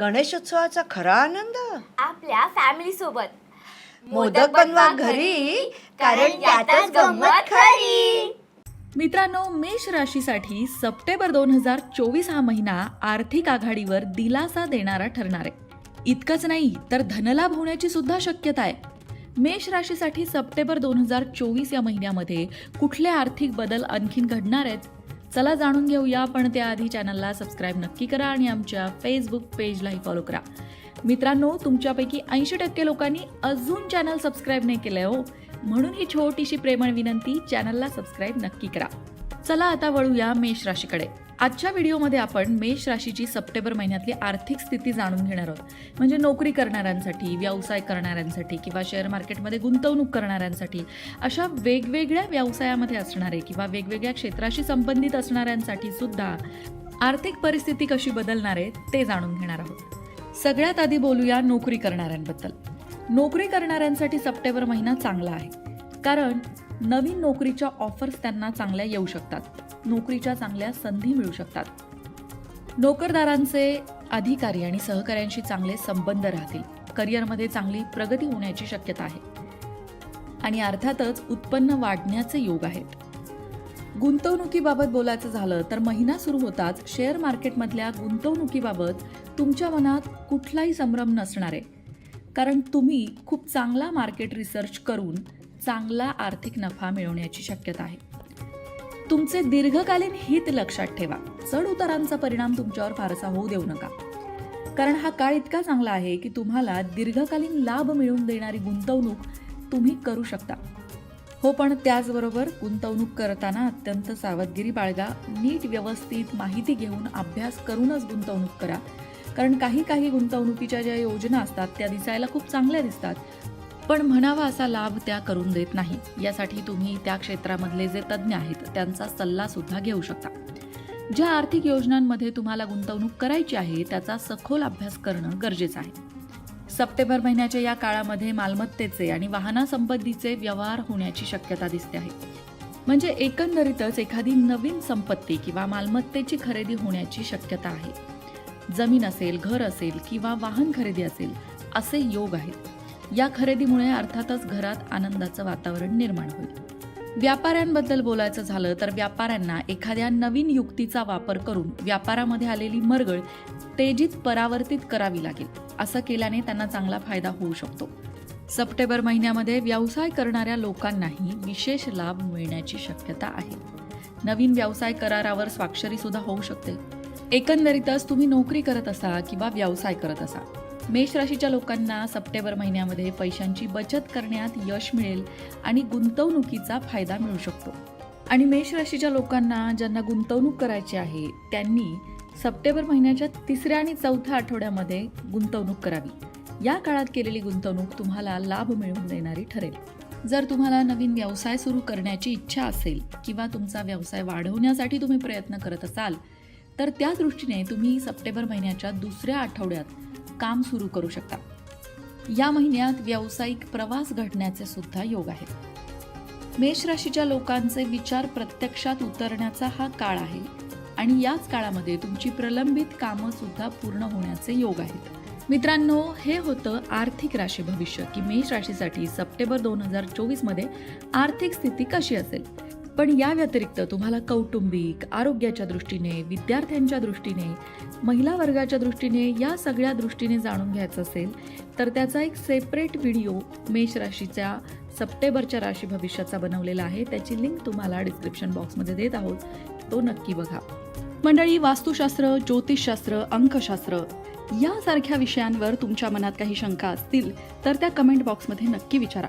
गणेशोत्सवाचा खरा आनंद? आपल्या फॅमिली सोबत. मोदक बनवा घरी कारण गंमत खरी. मित्रांनो मेष राशीसाठी सप्टेंबर दोन हजार चोवीस हा महिना आर्थिक आघाडीवर दिलासा देणारा ठरणार आहे. इतकंच नाही तर धनलाभ होण्याची सुद्धा शक्यता आहे. मेष राशीसाठी सप्टेंबर दोन हजार चोवीस या महिन्यामध्ये कुठले आर्थिक बदल आणखीन घडणार आहेत? चला जाणून घेऊया पण त्याआधी चॅनलला सबस्क्राईब नक्की करा आणि आमच्या फेसबुक पेजलाही फॉलो करा. मित्रांनो तुमच्यापैकी ऐंशी टक्के लोकांनी अजून चॅनल सबस्क्राईब नाही केलंय हो. म्हणून ही छोटीशी प्रेमळ विनंती चॅनलला सबस्क्राईब नक्की करा. चला आता वळूया मेष राशीकडे. आजच्या व्हिडिओमध्ये आपण मेष राशीची सप्टेंबर महिन्यातली आर्थिक स्थिती जाणून घेणार आहोत. म्हणजे नोकरी करणाऱ्यांसाठी व्यवसाय करणाऱ्यांसाठी किंवा शेअर मार्केटमध्ये गुंतवणूक करणाऱ्यांसाठी अशा वेगवेगळ्या व्यवसायामध्ये असणारे किंवा वेगवेगळ्या क्षेत्राशी संबंधित असणाऱ्यांसाठी सुद्धा आर्थिक परिस्थिती कशी बदलणार आहे ते जाणून घेणार आहोत. सगळ्यात आधी बोलूया नोकरी करणाऱ्यांबद्दल. नोकरी करणाऱ्यांसाठी सप्टेंबर महिना चांगला आहे. कारण नवीन नोकरीच्या ऑफर्स त्यांना चांगल्या येऊ शकतात. नोकरीच्या चांगल्या संधी मिळू शकतात. नोकरदारांचे अधिकारी आणि सहकाऱ्यांशी चांगले संबंध राहतील. करिअरमध्ये चांगली प्रगती होण्याची शक्यता आहे. आणि अर्थातच उत्पन्न वाढण्याचे योग आहेत. गुंतवणुकीबाबत बोलायचं झालं तर महिना सुरू होताच शेअर मार्केटमधल्या गुंतवणुकीबाबत तुमच्या मनात कुठलाही संभ्रम नसणार आहे. कारण तुम्ही खूप चांगला मार्केट रिसर्च करून चांगला आर्थिक नफा मिळवण्याची शक्यता आहे. तुमचे दीर्घकालीन हित लक्षात ठेवा. चढ उतारांचा परिणाम तुमच्यावर फारसा होऊ देऊ नका. कारण हा काळ इतका चांगला आहे की तुम्हाला दीर्घकालीन लाभ मिळवून देणारी गुंतवणूक तुम्ही करू शकता. हो पण त्याचबरोबर गुंतवणूक करताना अत्यंत सावधगिरी बाळगा. नीट व्यवस्थित माहिती घेऊन अभ्यास करूनच गुंतवणूक करा. कारण काही काही गुंतवणुकीच्या ज्या योजना असतात त्या दिसायला खूप चांगल्या दिसतात. पण म्हणावा असा लाभ त्या करून देत नाही. यासाठी तुम्ही त्या क्षेत्रामधले जे तज्ज्ञ आहेत त्यांचा सल्ला सुद्धा घेऊ शकता. ज्या आर्थिक योजनांमध्ये तुम्हाला गुंतवणूक करायची आहे त्याचा सखोल अभ्यास करणं गरजेचं आहे. सप्टेंबर महिन्याच्या या काळामध्ये मालमत्तेचे आणि वाहनासंबंधीचे व्यवहार होण्याची शक्यता दिसते आहे. म्हणजे एकंदरीतच एखादी नवीन संपत्ती किंवा मालमत्तेची खरेदी होण्याची शक्यता आहे. जमीन असेल घर असेल किंवा वाहन खरेदी असेल असे योग आहेत. या खरेदीमुळे अर्थातच घरात आनंदाचं वातावरण निर्माण होईल. व्यापाऱ्यांबद्दल बोलायचं झालं तर व्यापाऱ्यांना एखाद्या नवीन युक्तीचा वापर करून व्यापारामध्ये आलेली मरगळ तेजीत परावर्तित करावी लागेल असं केल्याने त्यांना चांगला फायदा होऊ शकतो. सप्टेंबर महिन्यामध्ये व्यवसाय करणाऱ्या लोकांनाही विशेष लाभ मिळण्याची शक्यता आहे. नवीन व्यवसाय करारावर स्वाक्षरी सुद्धा होऊ शकते. एकंदरीतच तुम्ही नोकरी करत असा किंवा व्यवसाय करत असा मेष राशीच्या लोकांना सप्टेंबर महिन्यामध्ये पैशांची बचत करण्यात यश मिळेल आणि गुंतवणुकीचा फायदा मिळू शकतो. आणि मेष राशीच्या लोकांना ज्यांना गुंतवणूक करायची आहे त्यांनी सप्टेंबर महिन्याच्या तिसऱ्या आणि चौथ्या आठवड्यामध्ये गुंतवणूक करावी. या काळात केलेली गुंतवणूक तुम्हाला लाभ मिळवून देणारी ठरेल. जर तुम्हाला नवीन व्यवसाय सुरू करण्याची इच्छा असेल किंवा तुमचा व्यवसाय वाढवण्यासाठी तुम्ही प्रयत्न करत असाल तर त्या दृष्टीने तुम्ही सप्टेंबर महिन्याच्या दुसऱ्या आठवड्यात काम सुरू करू शकता या महिन्यात व्यावसायिक प्रवास घडण्याचे सुद्धा योग आहेत. मेष राशीच्या लोकांचे विचार प्रत्यक्षात उतरण्याचा हा काळ आहे आणि याच काळामध्ये तुमची प्रलंबित कामं सुद्धा पूर्ण होण्याचे योग आहेत. मित्रांनो हे होतं आर्थिक राशी भविष्य की मेष राशीसाठी सप्टेंबर दोन हजार चोवीसमध्ये आर्थिक स्थिती कशी असेल? पण या व्यतिरिक्त तुम्हाला कौटुंबिक आरोग्याच्या दृष्टीने विद्यार्थ्यांच्या दृष्टीने महिला वर्गाच्या दृष्टीने या सगळ्या दृष्टीने जाणून घ्यायचं असेल तर त्याचा एक सेपरेट व्हिडिओ मेष राशीच्या सप्टेंबरच्या राशी भविष्याचा बनवलेला आहे. त्याची लिंक तुम्हाला डिस्क्रिप्शन बॉक्समध्ये देत आहोत. तो नक्की बघा. मंडळी वास्तुशास्त्र ज्योतिषशास्त्र अंकशास्त्र यासारख्या विषयांवर तुमच्या मनात काही शंका असतील तर त्या कमेंट बॉक्समध्ये नक्की विचारा.